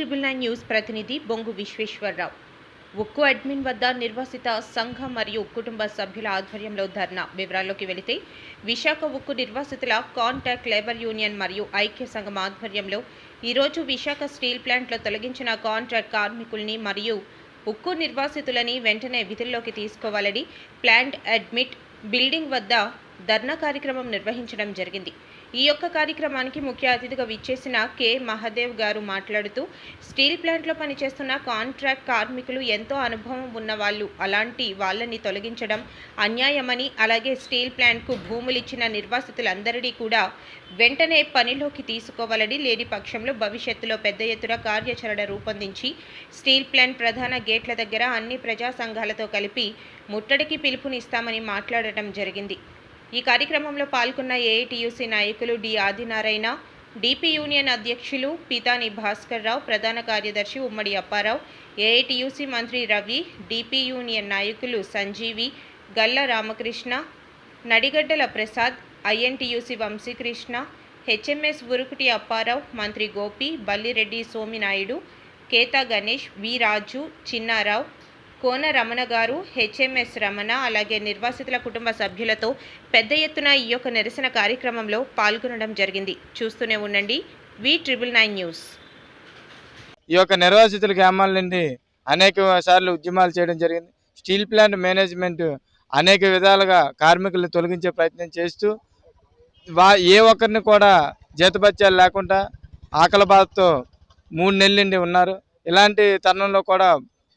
Triple nine news ప్రతినిధి బొంగు విశ్వేశ్వరరావు. ఉక్కు అడ్మిన్ వద్ద నిర్వాసిత సంఘం మరియు కుటుంబ సభ్యుల ఆధ్వర్యంలో ధర్నా. వివరాల్లోకి వెళితే విశాఖ ఉక్కు నిర్వాసితుల కాంటాక్ట్ లేబర్ యూనియన్ మరియు ఐక్య సంఘం ఆధ్వర్యంలో ఈరోజు విశాఖ స్టీల్ ప్లాంట్లో తొలగించిన కాంట్రాక్ట్ కార్మికుల్ని మరియు ఉక్కు నిర్వాసితులని వెంటనే విధుల్లోకి తీసుకోవాలని ప్లాంట్ అడ్మిట్ బిల్డింగ్ వద్ద ధర్నా కార్యక్రమం నిర్వహించడం జరిగింది. ఈ యొక్క కార్యక్రమానికి ముఖ్య అతిథిగా విచ్చేసిన కె. మహదేవ్ గారు మాట్లాడుతూ స్టీల్ ప్లాంట్లో పనిచేస్తున్న కాంట్రాక్ట్ కార్మికులు ఎంతో అనుభవం ఉన్న వాళ్ళు. అలాంటి వాళ్ళని తొలగించడం అన్యాయమని అలాగే స్టీల్ ప్లాంట్కు భూములు ఇచ్చిన నిర్వాసితులందరినీ కూడా వెంటనే పనిలోకి తీసుకోవాలని లేని పక్షంలో భవిష్యత్తులో పెద్ద ఎత్తున కార్యాచరణ రూపొందించి స్టీల్ ప్లాంట్ ప్రధాన గేట్ల దగ్గర అన్ని ప్రజా సంఘాలతో కలిపి ముట్టడికి పిలుపునిస్తామని మాట్లాడటం జరిగింది. ఈ కార్యక్రమంలో పాల్గొన్న ఏఐటియుసి నాయకులు డి ఆదినారాయణ డిపి యూనియన్ అధ్యక్షులు పితాని భాస్కర్ రావు ప్రధాన కార్యదర్శి ఉమ్మడి అప్పారావు ఏఐటియుసి మంత్రి రవి డిపి యూనియన్ నాయకులు సంజీవి గల్ల రామకృష్ణ నడిగడ్డల ప్రసాద్ ఐఎన్టీయూసీ వంశీకృష్ణ హెచ్ఎంఎస్ ఉరుకుటి అప్పారావు మంత్రి గోపి బల్లిరెడ్డి సోమినాయుడు కేతా గణేష్ వి రాజు చిన్నారావు కోన రమణ గారు హెచ్ఎంఎస్ రమణ అలాగే నిర్వాసితుల కుటుంబ సభ్యులతో పెద్ద ఎత్తున ఈ యొక్క నిరసన కార్యక్రమంలో పాల్గొనడం జరిగింది. చూస్తూనే ఉండండి. V triple nine news. ఈ యొక్క నిర్వాసితుల గ్రామాల నుండి అనేక సార్లు ఉద్యమాలు చేయడం జరిగింది. స్టీల్ ప్లాంట్ మేనేజ్మెంట్ అనేక విధాలుగా కార్మికులను తొలగించే ప్రయత్నం చేస్తూ వా ఏ ఒక్కరిని కూడా జీతభత్యాలు లేకుండా ఆకలి బాధతో మూడు నెలల నుండి ఉన్నారు. ఇలాంటి తరుణంలో కూడా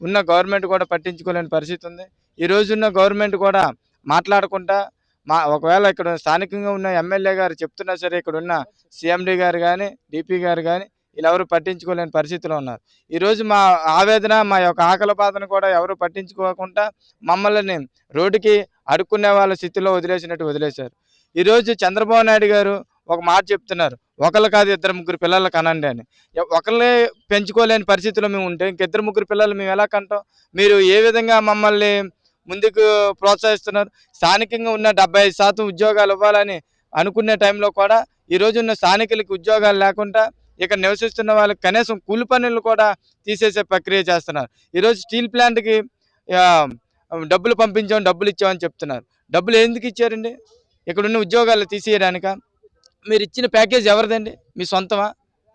ఉన్న గవర్నమెంట్ కూడా పట్టించుకోలేని పరిస్థితి ఉంది. ఈ రోజున్న గవర్నమెంట్ కూడా మాట్లాడకుండా మా ఒకవేళ ఇక్కడ స్థానికంగా ఉన్న ఎమ్మెల్యే గారు చెప్తున్నా సరే ఇక్కడ ఉన్న సీఎండీ గారు కానీ డిపి గారు కానీ వీళ్ళెవరు పట్టించుకోలేని పరిస్థితిలో ఉన్నారు. ఈరోజు మా ఆవేదన మా యొక్క ఆకలి బాధను కూడా ఎవరు పట్టించుకోకుండా మమ్మల్ని రోడ్డుకి అడుక్కునే వాళ్ళ స్థితిలో వదిలేసినట్టు వదిలేశారు. ఈరోజు చంద్రబాబు నాయుడు గారు ఒక మాట చెప్తున్నారు. ఒకళ్ళు కాదు ఇద్దరు ముగ్గురు పిల్లలు కనండి అని. ఒకళ్ళే పెంచుకోలేని పరిస్థితిలో మేము ఉంటే ఇంకిద్దరు ముగ్గురు పిల్లలు మేము ఎలా కంటాం? మీరు ఏ విధంగా మమ్మల్ని ముందుకు ప్రోత్సహిస్తున్నారు? స్థానికంగా ఉన్న డెబ్బై ఐదు శాతం ఉద్యోగాలు ఇవ్వాలని అనుకునే టైంలో కూడా ఈరోజు ఉన్న స్థానికులకి ఉద్యోగాలు లేకుండా ఇక్కడ నివసిస్తున్న వాళ్ళకి కనీసం కూలి పనులు కూడా తీసేసే ప్రక్రియ చేస్తున్నారు. ఈరోజు స్టీల్ ప్లాంట్కి డబ్బులు పంపించాం డబ్బులు ఇచ్చామని చెప్తున్నారు. డబ్బులు ఎందుకు ఇచ్చారండి? ఇక్కడున్న ఉద్యోగాలు తీసేయడానిక? మీరు ఇచ్చిన ప్యాకేజ్ ఎవరిదండి? మీ సొంతమా?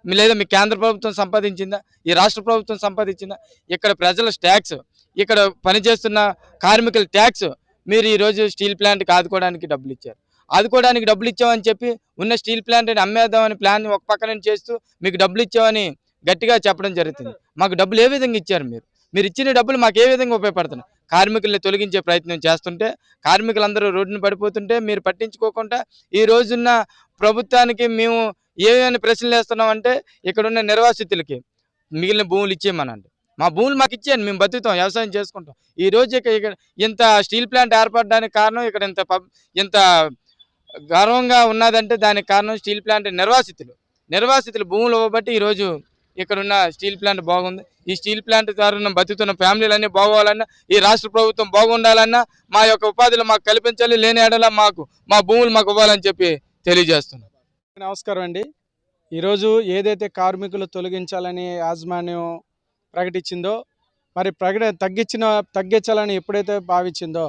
మీ లేదా మీ కేంద్ర ప్రభుత్వం సంపాదించిందా? ఈ రాష్ట్ర ప్రభుత్వం సంపాదించిందా? ఇక్కడ ప్రజల ట్యాక్స్ ఇక్కడ పనిచేస్తున్న కార్మికుల ట్యాక్స్ మీరు ఈరోజు స్టీల్ ప్లాంట్కి ఆదుకోవడానికి డబ్బులు ఇచ్చారు ఆదుకోవడానికి డబ్బులు ఇచ్చామని చెప్పి ఉన్న స్టీల్ ప్లాంట్ని అమ్మేద్దామని ప్లాన్ ఒక పక్కన చేస్తూ మీకు డబ్బులు ఇచ్చామని గట్టిగా చెప్పడం జరుగుతుంది. మాకు డబ్బులు ఏ విధంగా ఇచ్చారు మీరు? మీరు ఇచ్చిన డబ్బులు మాకు ఏ విధంగా ఉపయోగపడుతున్నాయి? కార్మికుల్ని తొలగించే ప్రయత్నం చేస్తుంటే కార్మికులందరూ రోడ్డున పడిపోతుంటే మీరు పట్టించుకోకుండా ఈ రోజున్న ప్రభుత్వానికి మేము ఏమేమి ప్రశ్నలు వేస్తున్నామంటే ఇక్కడ ఉన్న నిర్వాసితులకి మిగిలిన భూములు ఇచ్చేయమనండి. మా భూములు మాకు ఇచ్చేయండి మేము బతుకుతాం వ్యవసాయం చేసుకుంటాం. ఈ రోజు ఇక్కడ ఇంత స్టీల్ ప్లాంట్ ఏర్పడడానికి కారణం ఇక్కడ ఇంత ఇంత గర్వంగా ఉన్నదంటే దానికి కారణం స్టీల్ ప్లాంట్ నిర్వాసితులు. నిర్వాసితులు భూములు ఇవ్వబట్టి ఈరోజు ఇక్కడ ఉన్న స్టీల్ ప్లాంట్ బాగుంది. ఈ స్టీల్ ప్లాంట్ ద్వారా బతుకుతున్న ఫ్యామిలీలన్నీ బాగోవాలన్నా ఈ రాష్ట్ర ప్రభుత్వం బాగుండాలన్నా మా యొక్క ఉపాధిలో మాకు కల్పించాలి లేని ఏడలా మాకు మా భూములు మాకు ఇవ్వాలని చెప్పి తెలియజేస్తున్నాం. నమస్కారం అండి. ఈరోజు ఏదైతే కార్మికులు తొలగించాలని యాజమాన్యం ప్రకటించిందో మరి ప్రకట తగ్గించిన తగ్గించాలని ఎప్పుడైతే భావించిందో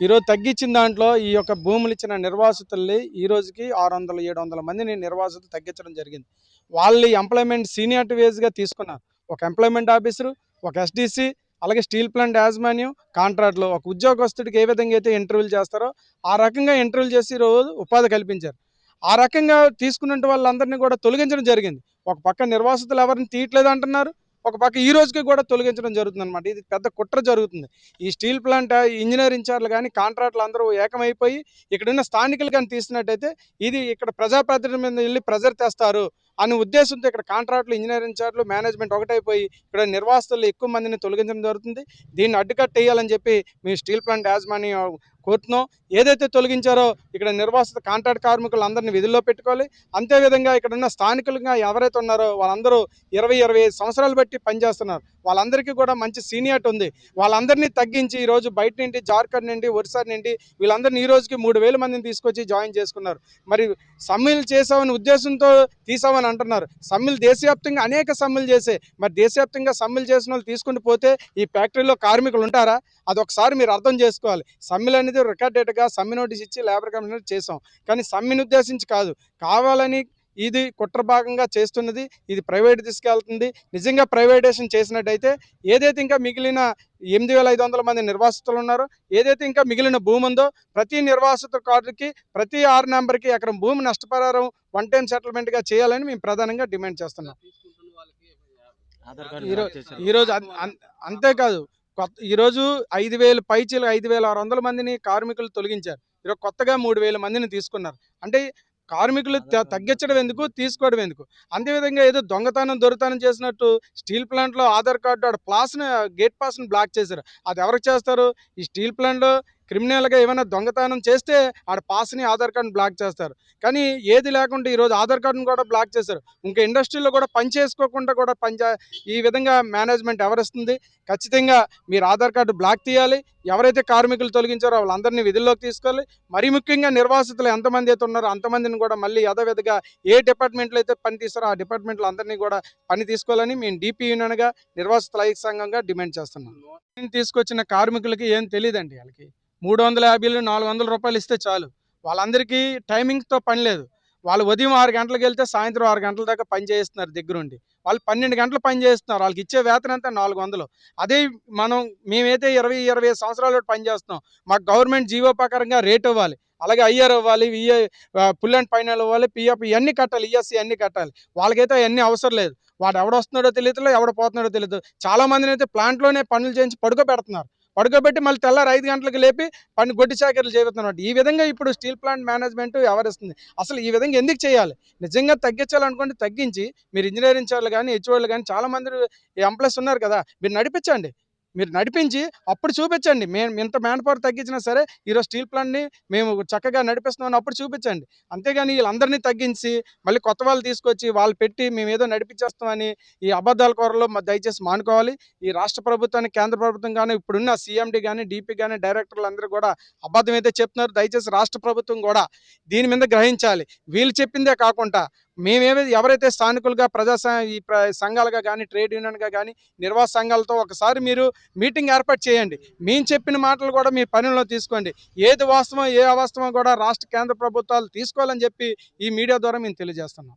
ఈరోజు తగ్గించిన దాంట్లో ఈ యొక్క భూములు ఇచ్చిన నిర్వాసితుల్ని ఈ రోజుకి ఆరు వందల ఏడు వందల మందిని నిర్వాసితులు తగ్గించడం జరిగింది. వాళ్ళ ఎంప్లాయ్మెంట్ సీనియర్ వేస్గా తీసుకున్నారు ఒక ఎంప్లాయ్మెంట్ ఆఫీసరు ఒక ఎస్డిసి అలాగే స్టీల్ ప్లాంట్ యాజమాన్యం కాంట్రాక్ట్లో ఒక ఉద్యోగస్తుడికి ఏ విధంగా అయితే ఇంటర్వ్యూలు చేస్తారో ఆ రకంగా ఇంటర్వ్యూలు చేసి ఈరోజు ఉపాధి కల్పించారు. ఆ రకంగా తీసుకున్న వాళ్ళందరినీ కూడా తొలగించడం జరిగింది. ఒక పక్క నిర్వాసితులు ఎవరిని తీయట్లేదు అంటున్నారు ఒక పక్క ఈ రోజుకి కూడా తొలగించడం జరుగుతుంది అనమాట ఇది పెద్ద కుట్ర జరుగుతుంది. ఈ స్టీల్ ప్లాంట్ ఇంజనీర్ ఇన్ఛార్జ్లు కానీ కాంట్రాక్టులు అందరూ ఏకమైపోయి ఇక్కడున్న స్థానికులు కానీ తీసినట్టయితే ఇది ఇక్కడ ప్రజాప్రతినిధుల మీద వెళ్ళి ప్రెజర్ తెస్తారు అనే ఉద్దేశంతో ఇక్కడ కాంట్రాక్టులు ఇంజనీర్ ఇన్ఛార్జ్లు మేనేజ్మెంట్ ఒకటైపోయి ఇక్కడ నిర్వాసితులు ఎక్కువ మందిని తొలగించడం జరుగుతుంది. దీన్ని అడ్డుకట్టేయాలని చెప్పి మీ స్టీల్ ప్లాంట్ యాజమాన్యం కోరుతున్నాం ఏదైతే తొలగించారో ఇక్కడ నిర్వాసిత కాంట్రాక్ట్ కార్మికులందరినీ విధుల్లో పెట్టుకోవాలి. అంతేవిధంగా ఇక్కడ ఉన్న స్థానికులుగా ఎవరైతే ఉన్నారో వాళ్ళందరూ ఇరవై ఇరవై సంవత్సరాలు బట్టి పనిచేస్తున్నారు. వాళ్ళందరికీ కూడా మంచి సీనియర్టీ ఉంది. వాళ్ళందరినీ తగ్గించి ఈరోజు బయట నుండి జార్ఖండ్ నుండి ఒరిస్సా నుండి వీళ్ళందరినీ ఈ రోజుకి మూడు వేల మందిని తీసుకొచ్చి జాయిన్ చేసుకున్నారు. మరి సమ్మెలు చేసామని ఉద్దేశంతో తీసామని అంటున్నారు. సమ్మెలు దేశవ్యాప్తంగా అనేక సమ్మెలు చేసే మరి దేశవ్యాప్తంగా సమ్మెలు చేసిన వాళ్ళు తీసుకుని పోతే ఈ ఫ్యాక్టరీలో కార్మికులు ఉంటారా? అది ఒకసారి మీరు అర్థం చేసుకోవాలి. సమ్మెలు అనేది రికార్డెడ్గా సమ్మె నోటీస్ ఇచ్చి లేబర్ కమిషన్ చేసాం కానీ సమ్మెను ఉద్దేశించి కాదు. కావాలని ఇది కుట్ర భాగంగా చేస్తున్నది ఇది ప్రైవేట్ తీసుకెళ్తుంది. నిజంగా ప్రైవేటేషన్ చేసినట్టయితే ఏదైతే ఇంకా మిగిలిన ఎనిమిది వేల ఐదు వందల మంది నిర్వాసితులు ఉన్నారో ఏదైతే ఇంకా మిగిలిన భూమి ఉందో ప్రతి నిర్వాసిత కార్డుకి ప్రతి ఆరు నెంబర్కి ఎకరం భూమి నష్టపరిహారం వన్ టైం సెటిల్మెంట్గా చేయాలని మేము ప్రధానంగా డిమాండ్ చేస్తున్నాం. ఈరో- ఈరోజు అన్- అంతేకాదు. కొత్త ఈరోజు ఐదు వేలు పైచీలు ఐదు వేల ఆరు వందల మందిని కార్మికులు తొలగించారు. ఈరోజు కొత్తగా మూడు వేల మందిని తీసుకున్నారు. అంటే కార్మికులు తగ్గించడం ఎందుకు? తీసుకోవడం ఎందుకు? అంతేవిధంగా ఏదో దొంగతనం దొరితనం చేసినట్టు స్టీల్ ప్లాంట్లో ఆధార్ కార్డు ఆడ ప్లాస్ని గేట్ పాస్ని బ్లాక్ చేశారు. అది ఎవరికి చేస్తారు? ఈ స్టీల్ ప్లాంట్లో క్రిమినల్గా ఏమైనా దొంగతనం చేస్తే ఆడ పాస్ని ఆధార్ కార్డుని బ్లాక్ చేస్తారు. కానీ ఏది లేకుండా ఈరోజు ఆధార్ కార్డుని కూడా బ్లాక్ చేశారు. ఇంకా ఇండస్ట్రీలో కూడా పని చేసుకోకుండా కూడా పనిచే ఈ విధంగా మేనేజ్మెంట్ ఎవరిస్తుంది? ఖచ్చితంగా మీరు ఆధార్ కార్డు బ్లాక్ తీయాలి. ఎవరైతే కార్మికులు తొలగించారో వాళ్ళందరినీ విధుల్లోకి తీసుకోవాలి. మరీ ముఖ్యంగా నిర్వాసితులు ఎంతమంది అయితే ఉన్నారో అంతమందిని కూడా మళ్ళీ యథావిధిగా ఏ డిపార్ట్మెంట్లో అయితే పని తీస్తారో ఆ డిపార్ట్మెంట్లో అందరినీ కూడా పని తీసుకోవాలని మేము డిపి యూనియన్గా నిర్వాసితుల ఐక్య సంఘంగా డిమాండ్ చేస్తున్నాం. నేను తీసుకొచ్చిన కార్మికులకి ఏం తెలియదండి వాళ్ళకి? మూడు వందల యాభైలు నాలుగు వందల రూపాయలు ఇస్తే చాలు. వాళ్ళందరికీ టైమింగ్తో పని లేదు. వాళ్ళు ఉదయం ఆరు గంటలకు వెళ్తే సాయంత్రం ఆరు గంటల దాకా పని చేస్తున్నారు దగ్గరుండి. వాళ్ళు పన్నెండు గంటలు పని చేస్తున్నారు. వాళ్ళకి ఇచ్చే వేతనం అంతా నాలుగు వందలు. అదే మనం మేమైతే ఇరవై ఇరవై ఐదు సంవత్సరాలు పని చేస్తున్నాం. మాకు గవర్నమెంట్ జీవో ప్రకారంగా రేట్ ఇవ్వాలి. అలాగే ఐఆర్ ఇవ్వాలి విఏ పుల్ అండ్ ఫైనల్ ఇవ్వాలి పిఎఫ్ ఇవన్నీ కట్టాలి ఈఎస్సీ అన్నీ కట్టాలి. వాళ్ళకైతే అవన్నీ అవసరం లేదు. వాడు ఎవడొస్తున్నాడో తెలియదు ఎవడు పోతున్నాడో తెలియదు చాలా అయితే ప్లాంట్లోనే పనులు చేయించి పడుకోబెడుతున్నారు. పడుకోబెట్టి మళ్ళీ తెల్లారు ఐదు గంటలకు లేపి పని గొడ్డి చాకరీలు చేస్తున్నట్టు ఈ విధంగా ఇప్పుడు స్టీల్ ప్లాంట్ మేనేజ్మెంట్ వ్యవహరిస్తుంది. అసలు ఈ విధంగా ఎందుకు చేయాలి? నిజంగా తగ్గించాలనుకుంటే తగ్గించి మీరు ఇంజనీరింగ్ వాళ్ళు కానీ హెచ్ఓళ్ళు కానీ చాలా మంది ఎంప్లాయీస్ ఉన్నారు కదా మీరు నడిపించండి. మీరు నడిపించి అప్పుడు చూపించండి. మేము ఇంత మ్యాన్ పవర్ తగ్గించినా సరే ఈరోజు స్టీల్ ప్లాంట్ని మేము చక్కగా నడిపిస్తున్నామని అప్పుడు చూపించండి. అంతేగాని వీళ్ళందరినీ తగ్గించి మళ్ళీ కొత్త వాళ్ళు తీసుకొచ్చి వాళ్ళు పెట్టి మేము ఏదో నడిపించేస్తామని ఈ అబద్ధాల కూరలో దయచేసి మానుకోవాలి. ఈ రాష్ట్ర ప్రభుత్వాన్ని కేంద్ర ప్రభుత్వం కానీ ఇప్పుడున్న సీఎండి కానీ డీపీ కానీ డైరెక్టర్లు అందరూ కూడా అబద్ధం అయితే చెప్తున్నారు. దయచేసి రాష్ట్ర ప్రభుత్వం కూడా దీని మీద గ్రహించాలి. వీళ్ళు చెప్పిందే కాకుండా మేమేమి ఎవరైతే స్థానికులుగా ప్రజా ఈ సంఘాలుగా కానీ ట్రేడ్ యూనియన్గా కానీ నిర్వాహ సంఘాలతో ఒకసారి మీరు మీటింగ్ ఏర్పాటు చేయండి. మేము చెప్పిన మాటలు కూడా మీ పనిలో తీసుకోండి. ఏది వాస్తవం ఏ అవాస్తవం కూడా రాష్ట్ర కేంద్ర ప్రభుత్వాలు తీసుకోవాలని చెప్పి ఈ మీడియా ద్వారా మేము తెలియజేస్తున్నాం.